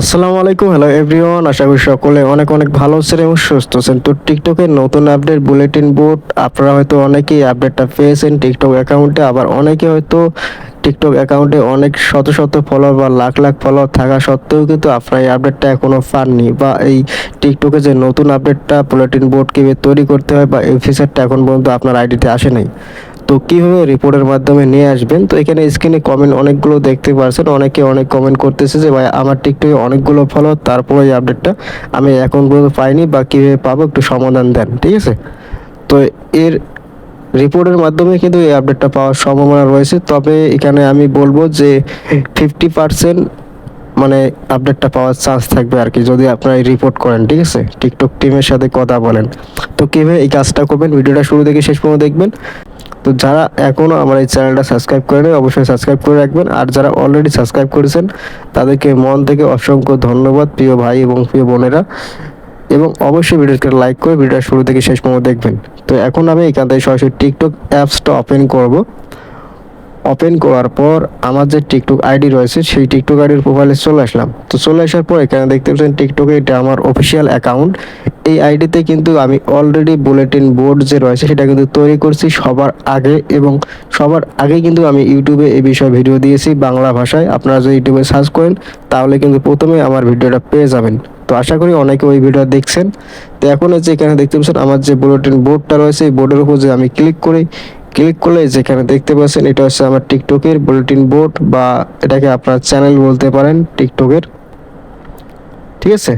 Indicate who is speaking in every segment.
Speaker 1: আসসালামু আলাইকুম hello everyone আশা করি সকলে অনেক অনেক ভালো আছেন এবং সুস্থ আছেন। তো টিকটকের নতুন আপডেট বুলেটিন বোর্ড আপনারা হয়তো অনেকেই আপডেটটা পেয়েছেন টিকটক অ্যাকাউন্টে আবার অনেকে হয়তো টিকটক অ্যাকাউন্টে অনেক শত শত ফলোয়ার বা লাখ লাখ ফলোয়ার থাকা সত্ত্বেও কিন্তু আপনারা এই আপডেটটা এখনও পাননি বা এই টিকটকে যে নতুন আপডেটটা বুলেটিন বোর্ড কীভাবে তৈরি করতে হয় বা এই ফিচারটা এখন পর্যন্ত আপনার আইডিতে আসে নাই। তো কীভাবে রিপোর্টের মাধ্যমে নিয়ে আসবেন? তো এখানে স্ক্রিনে কমেন্ট অনেকগুলো দেখতে পারছেন। অনেকে অনেক কমেন্ট করতেছে যে, ভাই, আমার টিকটকে অনেকগুলো ফলো তারপরে এই আপডেটটা আমি পর্যন্ত পাইনি বা কীভাবে পাবো? একটু সমাধান দেন। ঠিক আছে? তো এর রিপোর্টের মাধ্যমে কিন্তু এই আপডেটটা পাওয়ার সম্ভাবনা রয়েছে। তবে এখানে আমি বলব যে ফিফটি পার্সেন্ট মানে আপডেটটা পাওয়ার চান্স থাকবে আর কি, যদি আপনারা রিপোর্ট করেন। ঠিক আছে? টিকটক টিমের সাথে কথা বলেন। তো কীভাবে এই কাজটা করবেন? ভিডিওটা শুরু থেকে শেষ পর্যন্ত দেখবেন। তো যারা এখনও আমার এই চ্যানেলটা সাবস্ক্রাইব করেনি, অবশ্যই সাবস্ক্রাইব করে রাখবেন। আর যারা অলরেডি সাবস্ক্রাইব করেছেন, তাদেরকে মন থেকে অসংখ্য ধন্যবাদ, প্রিয় ভাই এবং প্রিয় বোনেরা। এবং অবশ্যই ভিডিওকে লাইক করে ভিডিওটা শুরু থেকে শেষ পর্যন্ত দেখবেন। তো এখন আমি এখান থেকে সরাসরি টিকটক অ্যাপসটা ওপেন করব। ওপেন করার পর আমার যে টিকটক আইডি রয়েছে, সেই টিকটক আইডির প্রোফাইলে চলে আসলাম। তো চলে আসার পর এখানে দেখতে পাচ্ছেন টিকটকে এটা আমার অফিসিয়াল অ্যাকাউন্ট এই আইডিতে কিন্তু আমি অলরেডি বুলেটিন বোর্ড যে রয়েছে, সেটা কিন্তু তৈরি করছি সবার আগে এবং সবার আগে কিন্তু আমি ইউটিউবে এই বিষয়ে ভিডিও দিয়েছি বাংলা ভাষায়। আপনারা যদি ইউটিউবে সার্চ করেন, তাহলে কিন্তু প্রথমে আমার ভিডিওটা পেয়ে যাবেন। তো আশা করি অনেকে ওই ভিডিও দেখছেন। তো এখন হচ্ছে এখানে দেখতে পাচ্ছেন আমার যে বুলেটিন বোর্ডটা রয়েছে, এই বোর্ডের উপর যে আমি ক্লিক করি ক্লিক করলে যেখানে দেখতে পাচ্ছেন এটা হচ্ছে আমার টিকটকের বুলেটিন বোর্ড বা এটাকে আপনার চ্যানেল বলতে পারেন টিকটকের। ঠিক আছে?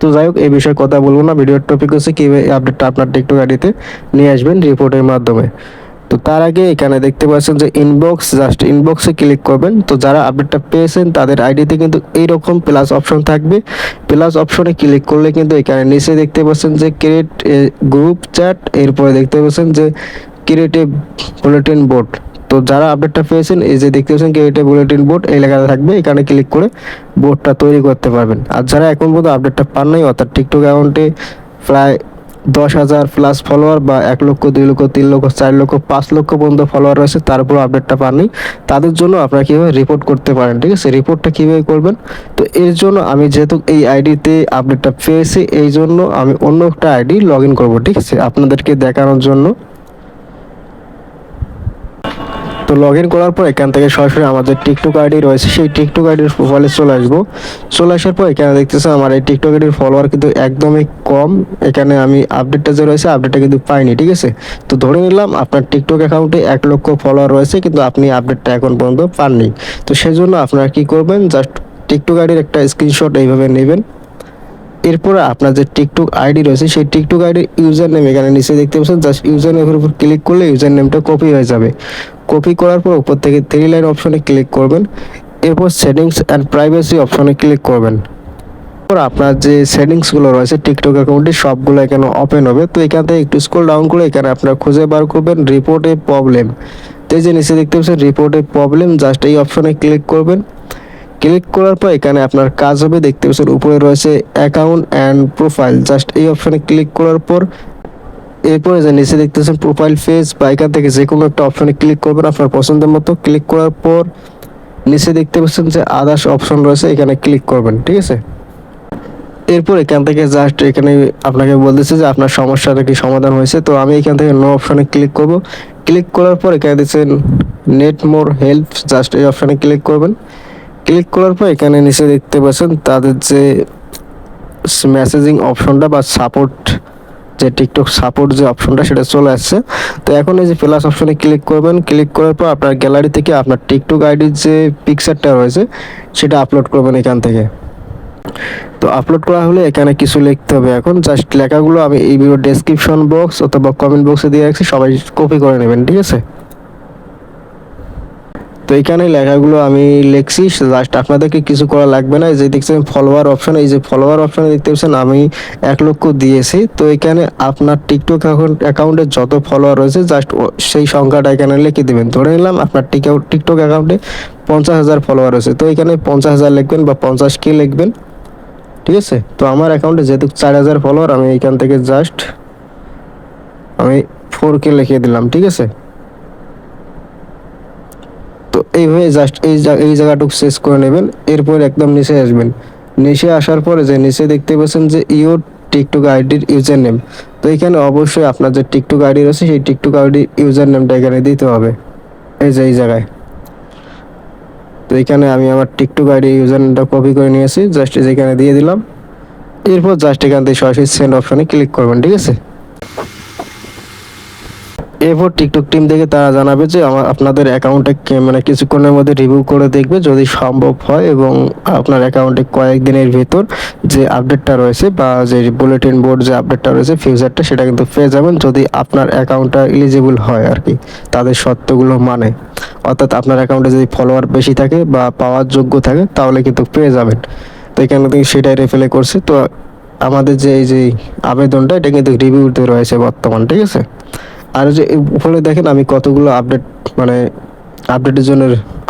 Speaker 1: তো যাই হোক, এই বিষয়ে কথা বলব না। ভিডিওর টপিক হচ্ছে কীভাবে আপডেটটা আপনার টিকটক আইডিতে নিয়ে আসবেন রিপোর্টের মাধ্যমে। তো তার আগে এখানে দেখতে পাচ্ছেন যে ইনবক্স জাস্ট ইনবক্সে ক্লিক করবেন। তো যারা আপডেটটা পেয়েছেন, তাদের আইডিতে কিন্তু এইরকম প্লাস অপশন থাকবে। প্লাস অপশনে ক্লিক করলে কিন্তু এখানে নিচে দেখতে পাচ্ছেন যে ক্রিয়েট গ্রুপ চ্যাট এরপরে দেখতে পাচ্ছেন যে ক্রিয়েটিভ বুলেটিন বোর্ড তো যারা আপডেটটা পেয়েছেন, এই যে দেখতে পাচ্ছেন ক্রিয়েটিভ বুলেটিন বোর্ড এই লেখাটা থাকবে। এখানে ক্লিক করে বোর্ডটা তৈরি করতে পারবেন। আর যারা এখন পর্যন্ত আপডেটটা পান নাই, অর্থাৎ টিকটক অ্যাকাউন্টে প্রায় দশ হাজার প্লাস ফলোয়ার বা এক লক্ষ, দুই লক্ষ, তিন লক্ষ, চার লক্ষ, পাঁচ লক্ষ পর্যন্ত ফলোয়ার রয়েছে তারপর আপডেটটা পাননি তাদের জন্য আপনারা কীভাবে রিপোর্ট করতে পারেন, ঠিক আছে? রিপোর্টটা কীভাবে করবেন? তো এর জন্য আমি যেহেতু এই আইডিতে আপডেটটা পেয়েছি, এই জন্য আমি অন্য একটা আইডি লগ ইন করব, ঠিক আছে? আপনাদেরকে দেখানোর জন্য তো লগ ইন করার পর এখান থেকে সরাসরি আমাদের টিকটক আইডি রয়েছে। সেই টিকটক আইডির প্রোফাইলে চলে আসব। চলে আসার পর এখানে দেখতেছেন আমার এই টিকটক আইডির ফলোয়ার কিন্তু একদমই কম। এখানে আমি আপডেটটা যে রয়েছে আপডেটটা কিন্তু পাইনি, ঠিক আছে? তো ধরে নিলাম আপনার টিকটক অ্যাকাউন্টে এক লক্ষ ফলোয়ার রয়েছে, কিন্তু আপনি আপডেটটা এখন পর্যন্ত পাননি। তো সেজন্য আপনারা কি করবেন জাস্ট টিকটক আইডির একটা স্ক্রিনশট এইভাবে নেবেন। এরপরে আপনার যে টিকটক আইডি রয়েছে, সেই টিকটক আইডির ইউজার নেম এখানে নিচে দেখতে পাচ্ছেন জাস্ট ইউজার নেমের উপর ক্লিক করলে ইউজার নেমটা কপি হয়ে যাবে। কপি করার পর উপর থেকে থ্রি লাইন অপশনে ক্লিক করবেন। এরপর সেটিংস অ্যান্ড প্রাইভেসি অপশনে ক্লিক করবেন। এরপর আপনার যে সেটিংসগুলো রয়েছে টিকটক অ্যাকাউন্টে সবগুলো এখানে ওপেন হবে। তো এখান থেকে একটু স্ক্রল ডাউন করে এখানে আপনারা খুঁজে বার করবেন রিপোর্টে প্রবলেম তো এই যে নিচে দেখতে পাচ্ছেন রিপোর্টে প্রবলেম জাস্ট এই অপশনে ক্লিক করবেন। ক্লিক করার পর এখানে আপনার কাজ হবে। দেখতে পাচ্ছেন উপরে রয়েছে অ্যাকাউন্ট অ্যান্ড প্রোফাইল জাস্ট এই অপশনে ক্লিক করার পর এরপরে যে নিচে দেখতেছেন প্রোফাইল ফেস বা এখান থেকে যে কোনো একটা অপশনে ক্লিক করবেন আপনার পছন্দের মতো। ক্লিক করার পর নিচে দেখতে পাচ্ছেন যে আদার্স অপশন রয়েছে, এখানে ক্লিক করবেন, ঠিক আছে? এরপর এখান থেকে জাস্ট এখানে আপনাকে বলতেছে যে আপনার সমস্যাটা কি সমাধান হয়েছে। তো আমি এখান থেকে নো অপশনে ক্লিক করব। ক্লিক করার পর এখানে দিচ্ছেন নেট মোর হেল্প জাস্ট এই অপশনে ক্লিক করবেন। ক্লিক করার পর এখানে নিচে দেখতে পাচ্ছেন তাদের যে মেসেজিং অপশনটা বা সাপোর্ট যে টিকটক সাপোর্ট যে অপশনটা সেটা চলে আসছে। তো এখন এই যে প্লাস অপশনে ক্লিক করবেন ক্লিক করার পর আপনার গ্যালারি থেকে আপনার টিকটক আইডির যে পিকচারটা রয়েছে, সেটা আপলোড করবেন এখান থেকে। তো আপলোড করা হলে এখানে কিছু লিখতে হবে এখন। জাস্ট লেখাগুলো আমি এই ভিডিও ডেসক্রিপশন বক্স অথবা কমেন্ট বক্সে দিয়ে রাখছি, সবাই কপি করে নেবেন, ঠিক আছে? তো এখানে লেখাগুলো আমি লিখছি। জাস্ট আপনাদেরকে কিছু করা লাগবে না। এই যে দেখছেন ফলোয়ার অপশন এই যে ফলোয়ার অপশনে দেখতে পাচ্ছেন আমি এক লক্ষ দিয়েছি। তো এখানে আপনার টিকটক অ্যাকাউন্টে যত ফলোয়ার রয়েছে জাস্ট সেই সংখ্যাটা এখানে লিখে দেবেন। ধরে নিলাম আপনার টিকটক অ্যাকাউন্টে পঞ্চাশ হাজার ফলোয়ার রয়েছে। তো এখানে পঞ্চাশ হাজার লিখবেন বা পঞ্চাশ কে লিখবেন। ঠিক আছে? তো আমার অ্যাকাউন্টে যেহেতু চার হাজার ফলোয়ার আমি এখান থেকে জাস্ট আমি ফোর কে লিখে দিলাম। ঠিক আছে? তো এইভাবে জাস্ট এই এই জায়গাটুকু শেষ করে নেবেন। এরপর একদম নিচে আসবেন। নিচে আসার পরে যে নিচে দেখতে পাচ্ছেন যে ইওর টিকটক আইডির ইউজার নেম তো এখানে অবশ্যই আপনার যে টিকটক আইডি রয়েছে, সেই টিকটক আইডির ইউজার নেমটা এখানে দিতে হবে। এই যে, এই জায়গায়। তো এখানে আমি আমার টিকটক আইডি ইউজার নেমটা কপি করে নিয়েছি। জাস্ট যেখানে দিয়ে দিলাম। এরপর জাস্ট এখান থেকে সরাসরি সেন্ড অপশনে ক্লিক করবেন, ঠিক আছে? এরপর টিকটক টিম থেকে তারা জানাবে যে আমার, আপনাদের অ্যাকাউন্টে মানে কিছুক্ষণের মধ্যে রিভিউ করে দেখবে যদি সম্ভব হয় এবং আপনার অ্যাকাউন্টে কয়েকদিনের ভেতর যে আপডেটটা রয়েছে বা যে বুলেটিন বোর্ড যে আপডেটটা রয়েছে ফিউচারটা সেটা কিন্তু পেয়ে যাবেন যদি আপনার অ্যাকাউন্টটা এলিজিবল হয় আর কি, তাদের শর্তগুলো মানে। অর্থাৎ আপনার অ্যাকাউন্টে যদি ফলোয়ার বেশি থাকে বা পাওয়ার যোগ্য থাকে, তাহলে কিন্তু পেয়ে যাবেন। তো এখানে থেকে সেটাই রেফেলে করছে। তো আমাদের যে এই যে আবেদনটা, এটা কিন্তু রিভিউতে রয়েছে বর্তমান, ঠিক আছে? আর যে ফলে দেখেন আমি কতগুলো আপডেট মানে আপডেটের জন্য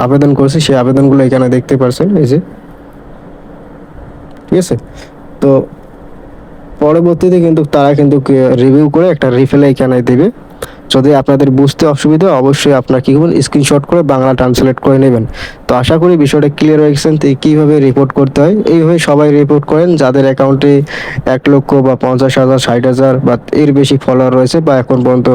Speaker 1: আবেদন করছি, সেই আবেদনগুলো এখানে দেখতে পারছেন, এই যে। ঠিক আছে? তো পরবর্তীতে কিন্তু তারা কিন্তু রিভিউ করে একটা রিফেলে এখানে দেবে। যদি আপনাদের বুঝতে অসুবিধা অবশ্যই আপনার কী করবেন? স্ক্রিনশট করে বাংলা ট্রান্সলেট করে নেবেন। তো আশা করি বিষয়টা ক্লিয়ার হয়ে গেছেন তো কীভাবে রিপোর্ট করতে হয়? এইভাবে সবাই রিপোর্ট করেন, যাদের অ্যাকাউন্টে এক লক্ষ বা পঞ্চাশ হাজার, ষাট হাজার বা এর বেশি ফলোয়ার রয়েছে বা এখন পর্যন্ত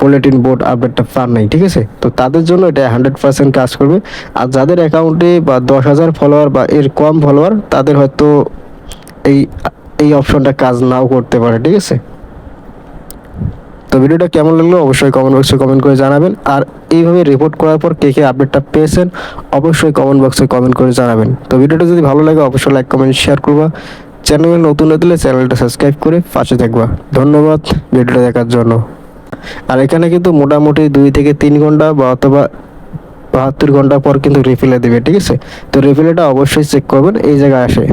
Speaker 1: বুলেটিন বোর্ড আপডেটটা পান নাই, ঠিক আছে? তো তাদের জন্য এটা হান্ড্রেড পার্সেন্ট কাজ করবে। আর যাদের অ্যাকাউন্টে বা দশ হাজার ফলোয়ার বা এর কম ফলোয়ার তাদের হয়তো এই এই অপশনটা কাজ নাও করতে পারে, ঠিক আছে? ভিডিওটা কেমন লাগল অবশ্যই কমেন্ট বক্সে কমেন্ট করে জানাবেন। আর এইভাবে রিপোর্ট করার পর কে কে আপডেটটা পেয়েছেন, অবশ্যই কমেন্ট বক্সে কমেন্ট করে জানাবেন। তো ভিডিওটা যদি ভালো লাগে, অবশ্যই লাইক কমেন্ট শেয়ার করবা। চ্যানেলে নতুন হয়ে চ্যানেলটা সাবস্ক্রাইব করে পাশে থাকবা। ধন্যবাদ ভিডিওটা দেখার জন্য। আর এখানে কিন্তু মোটামুটি দুই থেকে তিন ঘণ্টা বা অথবা বাহাত্তর ঘণ্টা পর কিন্তু রিফিলে দেবে, ঠিক আছে? তো রিফিলেটা অবশ্যই চেক করবেন, এই জায়গায় আসে।